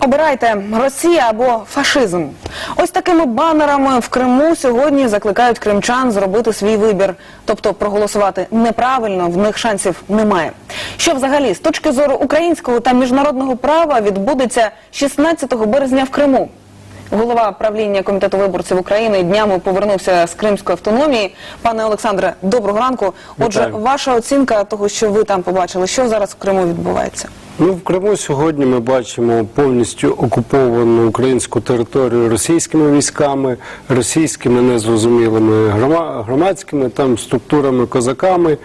Обирайте Росія або фашизм. Ось такими банерами в Криму сьогодні закликають кримчан зробити свій вибір, тобто проголосувати неправильно, в них шансів немає. Що взагалі з точки зору українського та міжнародного права відбудеться 16 березня в Криму? Голова правління комітету виборців України днями повернувся з Кримської автономії. Пане Олександре, доброго ранку. Отже, Вітаю. ваша оцінка того, що ви там побачили, що зараз в Криму відбувається? Ну, в Криму сьогодні ми бачимо повністю окуповану українську територію російськими військами, російськими незрозумілими громадськими там структурами, козаками.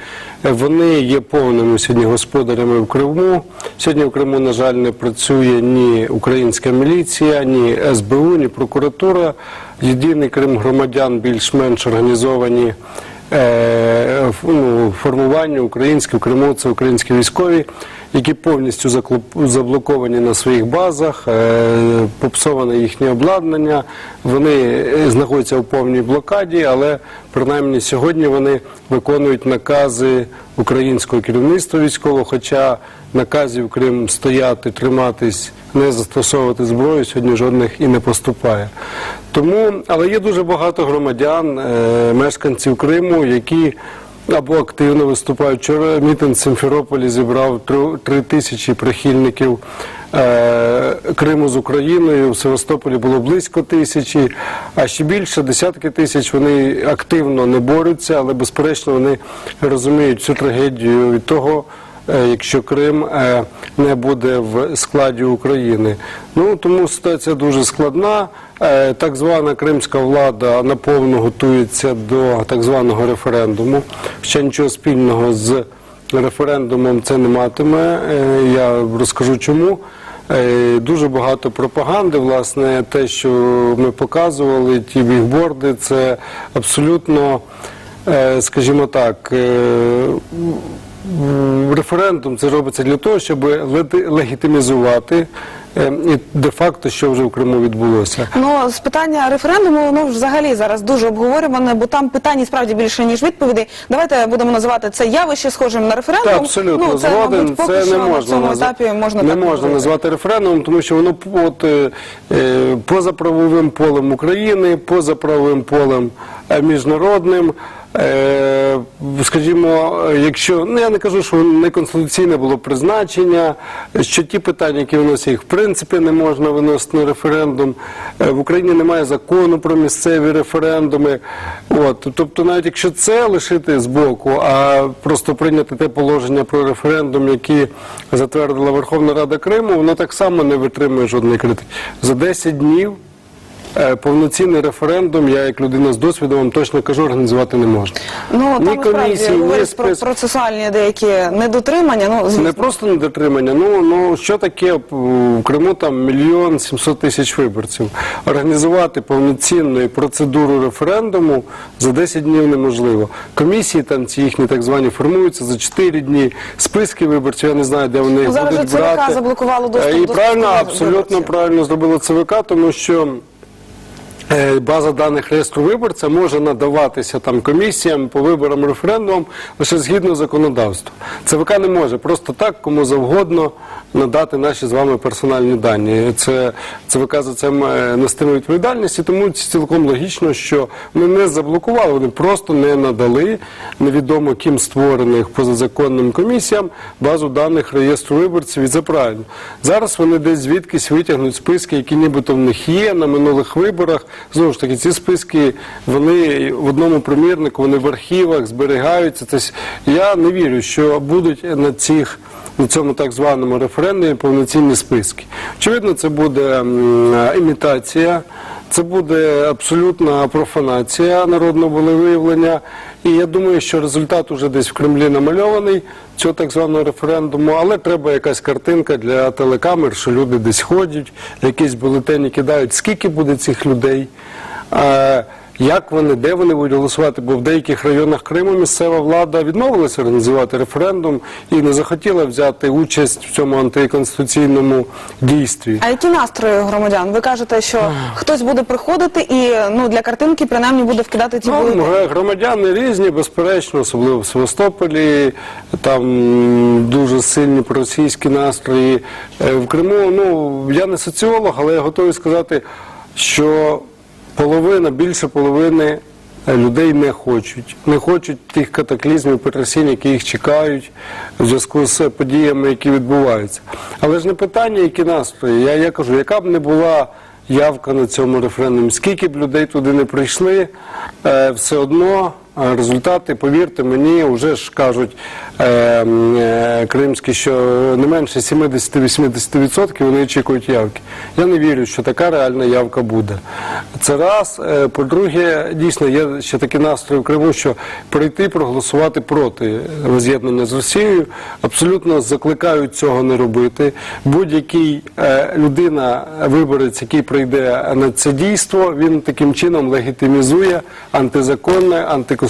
Вони є повними сьогодні господарями в Криму. Сьогодні в Криму, на жаль, не працює ні українська міліція, ні СБУ, ні прокуратура. Єдиний Крим громадян більш-менш організовані е, ну, формування українське в Криму це українські військові, які повністю заблоковані на своїх базах, е, попсоване їхнє обладнання. Вони е, знаходяться у повній блокаді, але принаймні сьогодні вони виконують накази українського керівництва військового, хоча наказів Крим стояти, триматись, не застосовувати зброю сьогодні жодних і не поступає. Тому, але є дуже багато громадян, е, мешканців Криму, які або активно виступають. Вчора мітинг в Симферополі зібрав три тисячі прихильників е, Криму з Україною. В Севастополі було близько тисячі, а ще більше десятки тисяч. Вони активно не борються, але безперечно вони розуміють всю трагедію від того. е, Якщо Крим е, не буде в складі України, ну тому ситуація дуже складна. Е, Так звана кримська влада наповну готується до так званого референдуму. Ще нічого спільного з референдумом це не матиме. Е, Я розкажу чому. Е, Дуже багато пропаганди, власне, те, що ми показували, ті бігборди, це абсолютно, скажімо так, референдум це робиться для того, щоб легітимізувати і де-факто, що вже в Криму відбулося. Ну, з питання референдуму, воно взагалі зараз дуже обговорюване, бо там питань справді більше, ніж відповідей. Давайте будемо називати це явище схожим на референдум. Так, абсолютно ну, це, згоден. мабуть, поки це що не на можна цьому назва- етапі можна не так можна говорити. назвати референдумом, тому що воно от, е, е, поза правовим полем України, поза правовим полем е, міжнародним. Е, скажімо, якщо ну я не кажу, що неконституційне було призначення, що ті питання, які виносять їх в принципі не можна виносити на референдум. Е, в Україні немає закону про місцеві референдуми. От тобто, навіть якщо це лишити з боку, а просто прийняти те положення про референдум, які затвердила Верховна Рада Криму, воно так само не витримує жодної критики. За 10 днів. Е, Повноцінний референдум, я як людина з досвідом вам точно кажу, організувати не можна. Ну, там Ні насправді комісії, ні говорять про процесуальні деякі недотримання. Ну, звісно. не просто недотримання. Ну ну що таке в Криму там мільйон сімсот тисяч виборців. Організувати повноцінну процедуру референдуму за 10 днів неможливо. Комісії там ці їхні так звані формуються за 4 дні. Списки виборців, я не знаю, де вони їх Ну, зараз будуть ЦВК брати. заблокувало доступ Е, І до правильно, абсолютно виборців. правильно зробило ЦВК, тому що. Е, База даних реєстру виборця може надаватися там комісіям по виборам референдумам лише згідно законодавства. ЦВК не може просто так кому завгодно надати наші з вами персональні дані. Це ЦВК за це нестиме відповідальність, і тому цілком логічно, що вони не заблокували, вони просто не надали невідомо ким створених позазаконним комісіям базу даних реєстру виборців. І це правильно. Зараз вони десь звідкись витягнуть списки, які нібито в них є на минулих виборах. Знову ж таки, ці списки вони в одному примірнику, вони в архівах зберігаються. Тобто я не вірю, що будуть на цих. На цьому так званому референдумі повноцінні списки. Очевидно, це буде імітація, це буде абсолютна профанація народного волевиявлення. І я думаю, що результат уже десь в Кремлі намальований цього так званого референдуму, але треба якась картинка для телекамер, що люди десь ходять, якісь бюлетені кидають. Скільки буде цих людей? Е, Як вони, де вони будуть голосувати? Бо в деяких районах Криму місцева влада відмовилася організувати референдум і не захотіла взяти участь в цьому антиконституційному дійстві. А які настрої громадян? Ви кажете, що хтось буде приходити і ну для картинки принаймні буде вкидати ті Ну, бюлетені. гра- громадяни різні, безперечно, особливо в Севастополі. Там дуже сильні проросійські настрої. Е, В Криму, ну я не соціолог, але я готовий сказати, що половина, більше половини е, людей не хочуть. Не хочуть тих катаклізмів, потрясінь, які їх чекають в зв'язку з подіями, які відбуваються. Але ж не питання, які настрої. Я, я кажу, яка б не була явка на цьому референдумі, скільки б людей туди не прийшли, е, все одно результати, повірте мені, вже ж кажуть е, е, кримські, що не менше 70-80% вони очікують явки. Я не вірю, що така реальна явка буде. Це раз. Е, По-друге, дійсно є ще такі настрої в Криму, що прийти проголосувати проти воз'єднання з Росією. Абсолютно закликають цього не робити. Будь-який е, людина, виборець, який прийде на це дійство, він таким чином легітимізує антизаконне, антиконституційне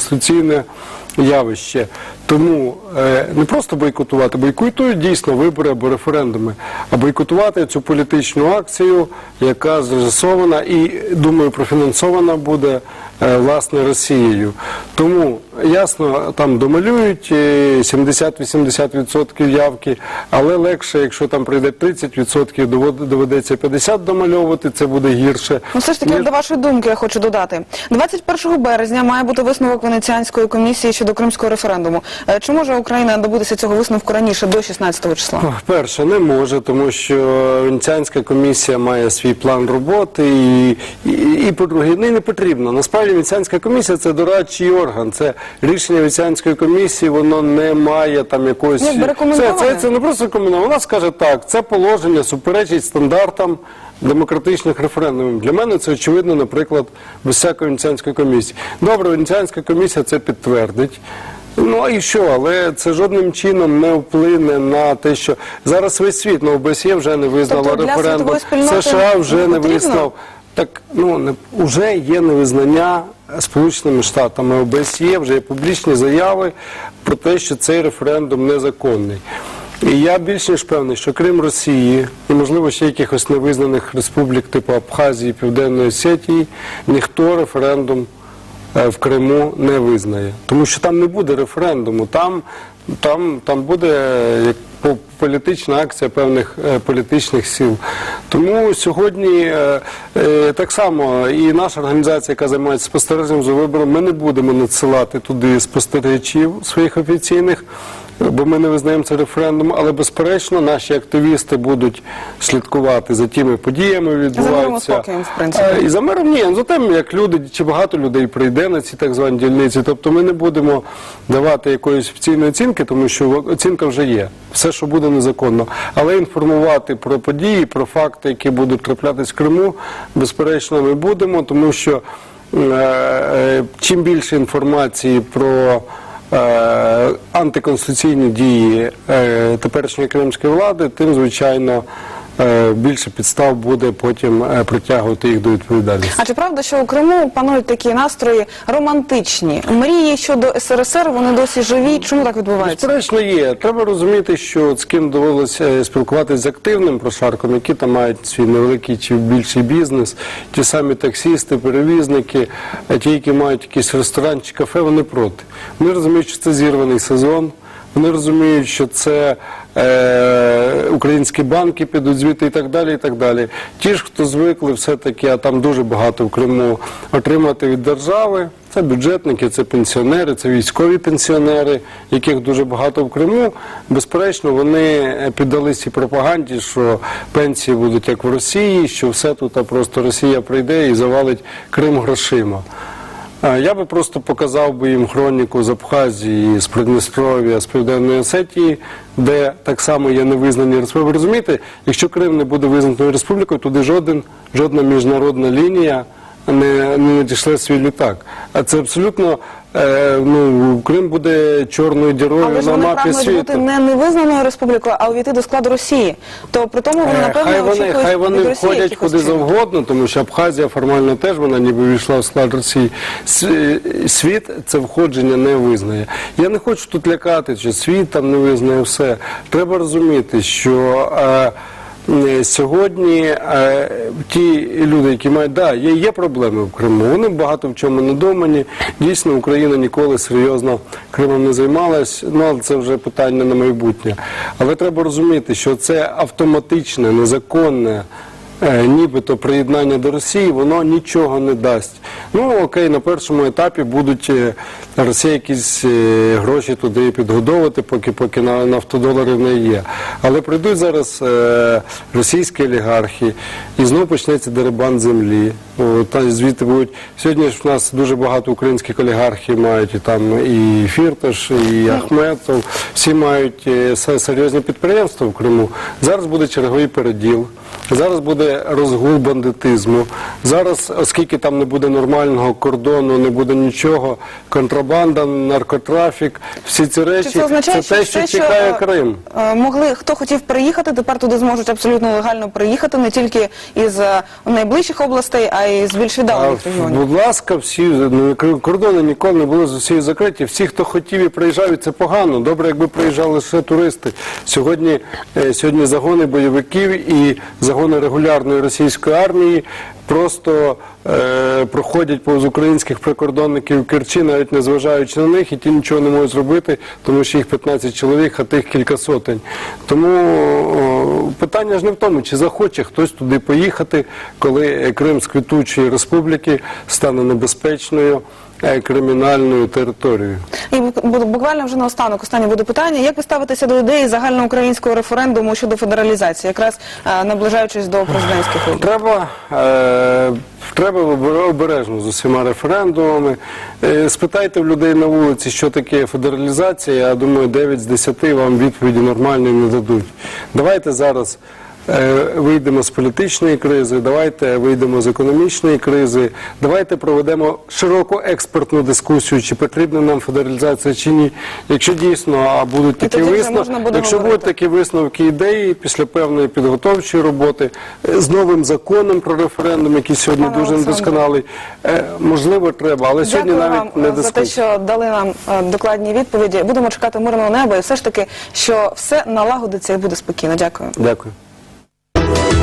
явище. Тому е, не просто бойкотувати, бойкотують дійсно вибори або референдуми, а бойкотувати цю політичну акцію, яка зрежисована і, думаю, профінансована буде е, власне Росією. Тому ясно, там домалюють е, 70-80% явки, але легше, якщо там прийде 30%, довод- доведеться 50% домальовувати, це буде гірше. Ну, все ж таки, ніж- до вашої думки я хочу додати. 21 березня має бути висновок Венеціанської комісії щодо кримського референдуму. Е, Чи може Україна добитися цього висновку раніше, до 16 числа? Перше, не може, тому що Венеціанська комісія має свій план роботи, і, і, і по-друге, не, не потрібно. Насправді Венеціанська комісія це дорадчий орган. Це рішення Венеціанської комісії, воно не має там якогось. Якби Це, це, це не просто рекомендовано. Вона скаже так, це положення суперечить стандартам демократичних референдумів. Для мене це очевидно, наприклад, без всякої Венеціанської комісії. Добре, Венеціанська комісія це підтвердить. Ну а і що? Але це жодним чином не вплине на те, що зараз весь світ ну, ОБСЄ вже не визнало Тобто для референдум. спільноти США вже не не визнав. Так ну не вже є невизнання Сполученими Штатами ОБСЄ, вже є публічні заяви про те, що цей референдум незаконний. І я більш ніж певний, що крім Росії і, можливо, ще якихось невизнаних республік типу Абхазії, Південної Осетії, ніхто референдум в Криму не визнає. Тому що там не буде референдуму, там, там, там буде е, як по- політична акція певних е, політичних сил. Тому сьогодні е, е, так само і наша організація, яка займається спостереженням за вибором, ми не будемо надсилати туди спостерігачів своїх офіційних. Бо ми не визнаємо це референдум, але безперечно наші активісти будуть слідкувати за тими подіями, За відбуваються. в принципі. Е, І за миром ні, за тим, як люди, чи багато людей прийде на ці так звані дільниці. Тобто ми не будемо давати якоїсь офіційної оцінки, тому що оцінка вже є. Все, що буде незаконно. Але інформувати про події, про факти, які будуть траплятись в Криму, безперечно, ми будемо, тому що е, е, чим більше інформації про антиконституційні дії е, теперішньої кримської влади, тим, звичайно, е, більше підстав буде потім е, притягувати їх до відповідальності. А чи правда, що у Криму панують такі настрої романтичні? Мрії щодо СРСР, вони досі живі. Чому так відбувається? Безперечно, є. Треба розуміти, що з ким довелося е, спілкуватися з активним прошарком, які там мають свій невеликий чи більший бізнес, ті самі таксісти, перевізники, ті, які мають якийсь ресторан чи кафе, вони проти. Вони розуміють, що це зірваний сезон. Вони розуміють, що це е, українські банки підуть звідти і так далі. і так далі. Ті ж, хто звикли все-таки, а там дуже багато в Криму отримати від держави, це бюджетники, це пенсіонери, це військові пенсіонери, яких дуже багато в Криму. Безперечно, вони піддались цій пропаганді, що пенсії будуть як в Росії, що все тут а просто Росія прийде і завалить Крим грошима. Я би просто показав би їм хроніку з Абхазії, з Придністров'я, з Південної Осетії, де так само є невизнані республіки. Ви розумієте, якщо Крим не буде визнаною республікою, туди жоден, жодна міжнародна лінія не, не надійшли свій літак. А це абсолютно е, ну, Крим буде чорною дірою Але ж на вони мапі прагнуть світу. бути не невизнаною республікою, а увійти до складу Росії. То при тому вони Е, напевно хай вони, очікують хай від вони Росії входять куди чинів. завгодно, тому що Абхазія формально теж вона ніби війшла в склад Росії. Світ це входження не визнає. Я не хочу тут лякати, що світ там не визнає все. Треба розуміти, що. Е, е, Сьогодні е, ті люди, які мають, да, є, є проблеми в Криму. Вони багато в чому надумані. Дійсно, Україна ніколи серйозно Кримом не займалась. Ну але це вже питання на майбутнє. Але треба розуміти, що це автоматичне, незаконне. Е, Нібито приєднання до Росії, воно нічого не дасть. Ну окей, на першому етапі будуть е, Росія якісь е, гроші туди підгодовувати, поки поки на нафтодолари не є. Але прийдуть зараз російські олігархи, і знову почнеться дерибан землі. Та звідти будуть сьогодні ж в нас дуже багато українських олігархів мають і там і Фірташ, і Ахметов. Всі мають серйозні підприємства в Криму. Зараз буде черговий переділ. Зараз буде розгул бандитизму. Зараз, оскільки там не буде нормального кордону, не буде нічого, контрабанда, наркотрафік, всі ці Чи речі це означає, це те, що все, чекає е, Крим. е, Могли хто хотів приїхати, тепер туди зможуть абсолютно легально приїхати не тільки із е, найближчих областей, а й з більш віддалених регіонів. будь ласка, всі ну, кордони ніколи не були з усією закриті. Всі, хто хотів і приїжджав, і це погано. Добре, якби приїжджали лише туристи. Сьогодні, е, сьогодні загони бойовиків і загони регулярної російської армії просто е, проходять повз українських прикордонників Керчі, навіть не зважаючи на них, і ті нічого не можуть зробити, тому що їх 15 чоловік, а тих кілька сотень. Тому о, питання ж не в тому, чи захоче хтось туди поїхати, коли Крим з квітучої республіки стане небезпечною кримінальною територією. І бу- бу- буквально вже наостанок останнє буде питання. Як ви ставитеся до ідеї загальноукраїнського референдуму щодо федералізації, якраз е, наближаючись до президентських виборів? Треба, е, треба обер- обережно з усіма референдумами. Е, спитайте в людей на вулиці, що таке федералізація. Я думаю, 9 з 10 вам відповіді нормальної не дадуть. Давайте зараз. Е, Вийдемо з політичної кризи, давайте вийдемо з економічної кризи, давайте проведемо широку експертну дискусію, чи потрібна нам федералізація чи ні. Якщо дійсно будуть такі висновки, якщо говорити. будуть такі висновки ідеї після певної підготовчої роботи е, з новим законом про референдум, який сьогодні Пане дуже недосконалий, е, можливо, треба, але сьогодні навіть вам не е, за те, що дали нам докладні відповіді. Будемо чекати мирного неба і все ж таки, що все налагодиться і буде спокійно. Дякую. Дякую. Thank you.